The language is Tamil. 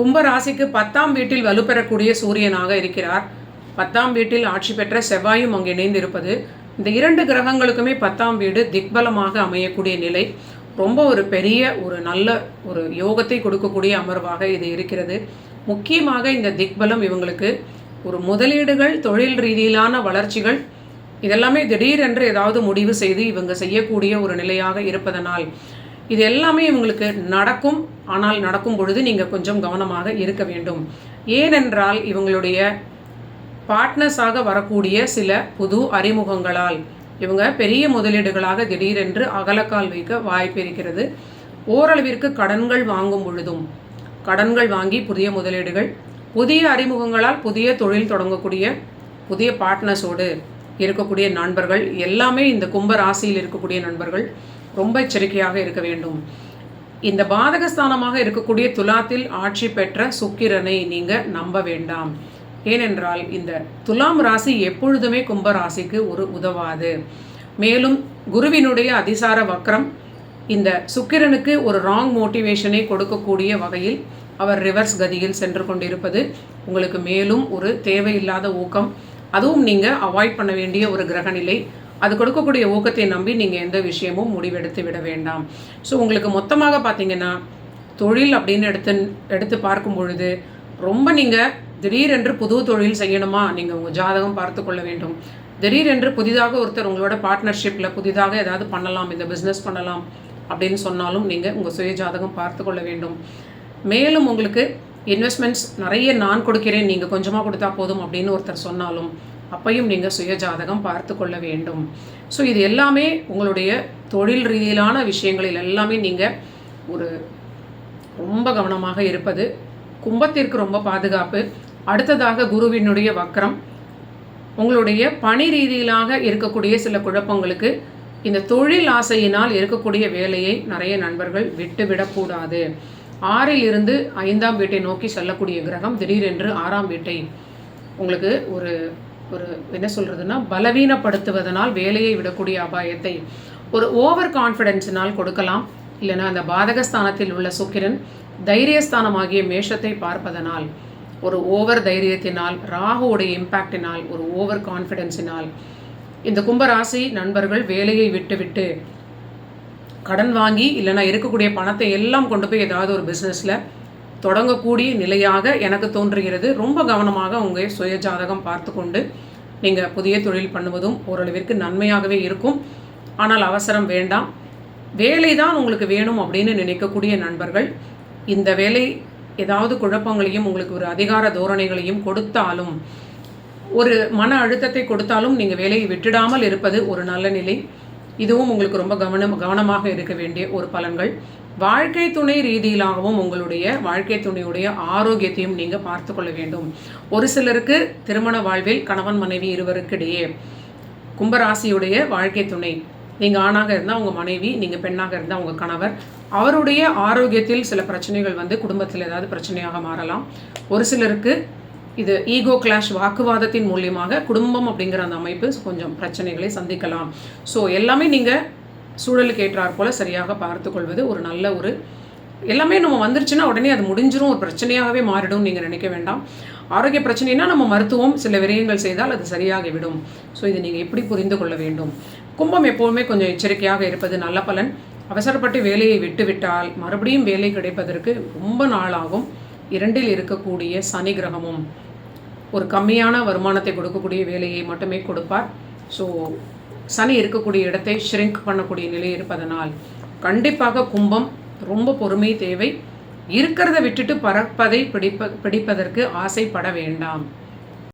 கும்பராசிக்கு பத்தாம் வீட்டில் வலுப்பெறக்கூடிய சூரியனாக இருக்கிறார். பத்தாம் வீட்டில் ஆட்சி பெற்ற செவ்வாயும் அங்கு இணைந்திருப்பது இந்த இரண்டு கிரகங்களுக்குமே பத்தாம் வீடு திக்பலமாக அமையக்கூடிய நிலை. ரொம்ப ஒரு பெரிய ஒரு நல்ல ஒரு யோகத்தை கொடுக்கக்கூடிய அமர்வாக இது இருக்கிறது. முக்கியமாக இந்த திக்பலம் இவங்களுக்கு ஒரு முதலீடுகள் தொழில் ரீதியிலான வளர்ச்சிகள் இதெல்லாமே திடீரென்று ஏதாவது முடிவு செய்து இவங்க செய்யக்கூடிய ஒரு நிலையாக இருப்பதனால் இது எல்லாமே இவங்களுக்கு நடக்கும். ஆனால் நடக்கும் பொழுது நீங்கள் கொஞ்சம் கவனமாக இருக்க வேண்டும். ஏனென்றால் இவங்களுடைய பார்ட்னர்ஸாக வரக்கூடிய சில புது அறிமுகங்களால் இவங்க பெரிய முதலீடுகளாக திடீரென்று அகலக்கால் வைக்க வாய்ப்பு இருக்கிறது. ஓரளவிற்கு கடன்கள் வாங்கும் பொழுதும் கடன்கள் வாங்கி புதிய முதலீடுகள் புதிய அறிமுகங்களால் புதிய தொழில் தொடங்கக்கூடிய புதிய பார்ட்னர்ஸோடு இருக்கக்கூடிய நண்பர்கள் எல்லாமே இந்த கும்ப ராசியில் இருக்கக்கூடிய நண்பர்கள் ரொம்ப எச்சரிக்கையாக இருக்க வேண்டும். இந்த பாதகஸ்தானமாக இருக்கக்கூடிய துலாத்தில் ஆட்சி பெற்ற சுக்கிரனை நீங்கள் நம்ப வேண்டாம். ஏனென்றால் இந்த துலாம் ராசி எப்பொழுதுமே கும்ப ராசிக்கு ஒரு உதவாது. மேலும் குருவினுடைய அதிசார வக்ரம் இந்த சுக்கிரனுக்கு ஒரு ராங் மோட்டிவேஷனை கொடுக்கக்கூடிய வகையில் அவர் ரிவர்ஸ் கதியில் சென்று கொண்டிருப்பது உங்களுக்கு மேலும் ஒரு தேவையில்லாத ஊக்கம். அதுவும் நீங்கள் அவாய்ட் பண்ண வேண்டிய ஒரு கிரகநிலை. அது கொடுக்கக்கூடிய ஊக்கத்தை நம்பி நீங்கள் எந்த விஷயமும் முடிவெடுத்து விட வேண்டாம். ஸோ உங்களுக்கு மொத்தமாக பார்த்தீங்கன்னா தொழில் அப்படின்னு எடுத்து எடுத்து பார்க்கும் பொழுது ரொம்ப நீங்கள் திடீரென்று புது தொழில் செய்யணுமா? நீங்கள் உங்கள் ஜாதகம் பார்த்து கொள்ள வேண்டும். திடீரென்று புதிதாக ஒருத்தர் உங்களோட பார்ட்னர்ஷிப்பில் புதிதாக ஏதாவது பண்ணலாம் இந்த பிஸ்னஸ் பண்ணலாம் அப்படின்னு சொன்னாலும் நீங்கள் உங்கள் சுய ஜாதகம் பார்த்து கொள்ள வேண்டும். மேலும் உங்களுக்கு இன்வெஸ்ட்மெண்ட்ஸ் நிறைய நான் கொடுக்கிறேன் நீங்கள் கொஞ்சமாக கொடுத்தா போதும் அப்படின்னு ஒருத்தர் சொன்னாலும் அப்பையும் நீங்கள் சுய ஜாதகம் பார்த்து கொள்ள வேண்டும். ஸோ இது எல்லாமே உங்களுடைய தொழில் ரீதியிலான விஷயங்களில் எல்லாமே நீங்கள் ஒரு ரொம்ப கவனமாக இருப்பது. கும்பத்திற்கு ரொம்ப பாதுகாப்பு. அடுத்ததாக குருவினுடைய வக்கரம் உங்களுடைய பணி ரீதியிலாக இருக்கக்கூடிய சில குழப்பங்களுக்கு இந்த தொழில் ஆசையினால் இருக்கக்கூடிய வேலையை நிறைய நண்பர்கள் விட்டுவிடக்கூடாது. ஆறில் இருந்து ஐந்தாம் வீட்டை நோக்கி செல்லக்கூடிய கிரகம் திடீரென்று ஆறாம் வீட்டை. உங்களுக்கு ஒரு ஒரு என்ன சொல்கிறதுனா பலவீனப்படுத்துவதனால் வேலையை விடக்கூடிய அபாயத்தை ஒரு ஓவர் கான்ஃபிடென்ஸினால் கொடுக்கலாம். இல்லைன்னா அந்த பாதகஸ்தானத்தில் உள்ள சுக்கிரன் தைரியஸ்தானமாகிய மேஷத்தை பார்ப்பதனால் ஒரு ஓவர் தைரியத்தினால் ராகுவுடைய இம்பேக்டினால் ஒரு ஓவர் கான்ஃபிடென்ஸினால் இந்த கும்பராசி நண்பர்கள் வேலையை விட்டுவிட்டு கடன் வாங்கி இல்லைன்னா இருக்கக்கூடிய பணத்தை எல்லாம் கொண்டு போய் ஏதாவது ஒரு பிஸ்னஸில் தொடங்கக்கூடிய நிலையாக எனக்கு தோன்றுகிறது. ரொம்ப கவனமாக உங்கள் சுய ஜாதகம் பார்த்து கொண்டு நீங்கள் புதிய தொழில் பண்ணுவதும் ஓரளவிற்கு நன்மையாகவே இருக்கும். ஆனால் அவசரம் வேண்டாம். வேலை தான் உங்களுக்கு வேணும் அப்படின்னு நினைக்கக்கூடிய நண்பர்கள் இந்த வேலை ஏதாவது குழப்பங்களையும் உங்களுக்கு ஒரு அதிகார தோரணைகளையும் கொடுத்தாலும் ஒரு மன அழுத்தத்தை கொடுத்தாலும் நீங்கள் வேலையை விட்டுடாமல் இருப்பது ஒரு நல்ல நிலை. இதுவும் உங்களுக்கு ரொம்ப கவனம் கவனமாக இருக்க வேண்டிய ஒரு பலன்கள். வாழ்க்கை துணை ரீதியிலாகவும் உங்களுடைய வாழ்க்கை துணையுடைய ஆரோக்கியத்தையும் நீங்கள் பார்த்து கொள்ள வேண்டும். ஒரு சிலருக்கு திருமண வாழ்வில் கணவன் மனைவி இருவருக்கிடையே கும்பராசியுடைய வாழ்க்கை துணை. நீங்கள் ஆணாக இருந்தால் உங்கள் மனைவி நீங்கள் பெண்ணாக இருந்தால் உங்கள் கணவர். அவருடைய ஆரோக்கியத்தில் சில பிரச்சனைகள் வந்து குடும்பத்தில் ஏதாவது பிரச்சனையாக மாறலாம். ஒரு சிலருக்கு இது ஈகோ கிளாஷ் வாக்குவாதத்தின் மூலியமாக குடும்பம் அப்படிங்கிற அந்த அமைப்பு கொஞ்சம் பிரச்சனைகளை சந்திக்கலாம். ஸோ எல்லாமே நீங்கள் சூழலுக்கு ஏற்றாற் போல் சரியாக பார்த்துக்கொள்வது ஒரு நல்ல ஒரு எல்லாமே நம்ம வந்துருச்சுன்னா உடனே அது முடிஞ்சிரும் ஒரு பிரச்சனையாகவே மாறிடும் நீங்கள் நினைக்க வேண்டாம். ஆரோக்கிய பிரச்சனைனா நம்ம மருத்துவம் சில விரயங்கள் செய்தால் அது சரியாகிவிடும். ஸோ இதை நீங்கள் எப்படி புரிந்து கொள்ள வேண்டும்? கும்பம் எப்போவுமே கொஞ்சம் எச்சரிக்கையாக இருப்பது நல்ல பலன். அவசரப்பட்டு வேலையை விட்டுவிட்டால் மறுபடியும் வேலை கிடைப்பதற்கு ரொம்ப நாளாகும். இரண்டில் இருக்கக்கூடிய சனி கிரகமும் ஒரு கம்மியான வருமானத்தை கொடுக்கக்கூடிய வேலையை மட்டுமே கொடுப்பார். ஸோ சனி இருக்கக்கூடிய இடத்தை ஷ்ரிங்க் பண்ணக்கூடிய நிலை இருப்பதனால் கண்டிப்பாக கும்பம் ரொம்ப பொறுமை தேவை. இருக்கிறத விட்டுட்டு பறப்பதை பிடிப்ப பிடிப்பதற்கு ஆசைப்பட வேண்டாம்.